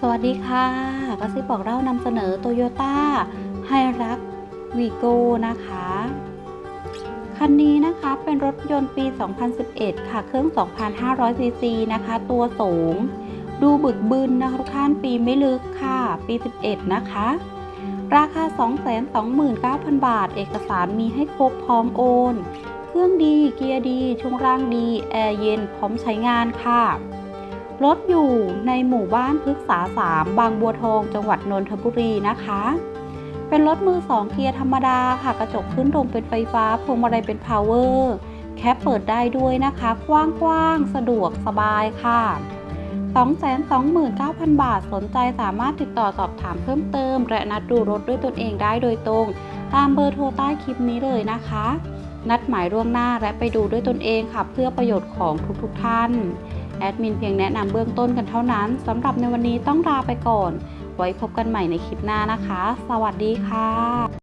สวัสดีค่ะกระซิบบอกเล่านำเสนอโตโยต้าไฮรักวีโก้นะคะ คันนี้นะคะเป็นรถยนต์ปี 2011 ค่ะ เครื่อง 2,500 ซีซีนะคะ ตัวสูง ดูบึกบึนนะคะทุกท่านปีไม่ลึกค่ะ ปี 11 นะคะ ราคา 229,000 บาท เอกสารมีให้ครบพร้อมโอน เครื่องดี เกียร์ดี ช่วงล่างดี แอร์เย็น พร้อมใช้งานค่ะ รถอยู่ในหมู่บ้านพฤกษา3บางบัวทองจังหวัดนนทบุรีนะคะ เป็นรถมือ2เกียร์ธรรมดาค่ะ กระจกขึ้นลงเป็นไฟฟ้าพวงมาลัยเป็นพาวเวอร์แคปเปิดได้ด้วยนะคะ กว้างๆ สะดวกสบายค่ะ 229,000 บาทสนใจสามารถติดต่อสอบถามเพิ่มเติม และนัดดูรถด้วยตนเองได้โดยตรง ตามเบอร์โทรใต้คลิปนี้เลยนะคะ นัดหมายล่วงหน้าและไปดูด้วยตนเองค่ะ เพื่อประโยชน์ของทุกๆท่าน แอดมินเพียงแนะนำเบื้องต้นกันเท่านั้นสำหรับในวันนี้ต้องลาไปก่อน ไว้พบกันใหม่ในคลิปหน้านะคะ สวัสดีค่ะ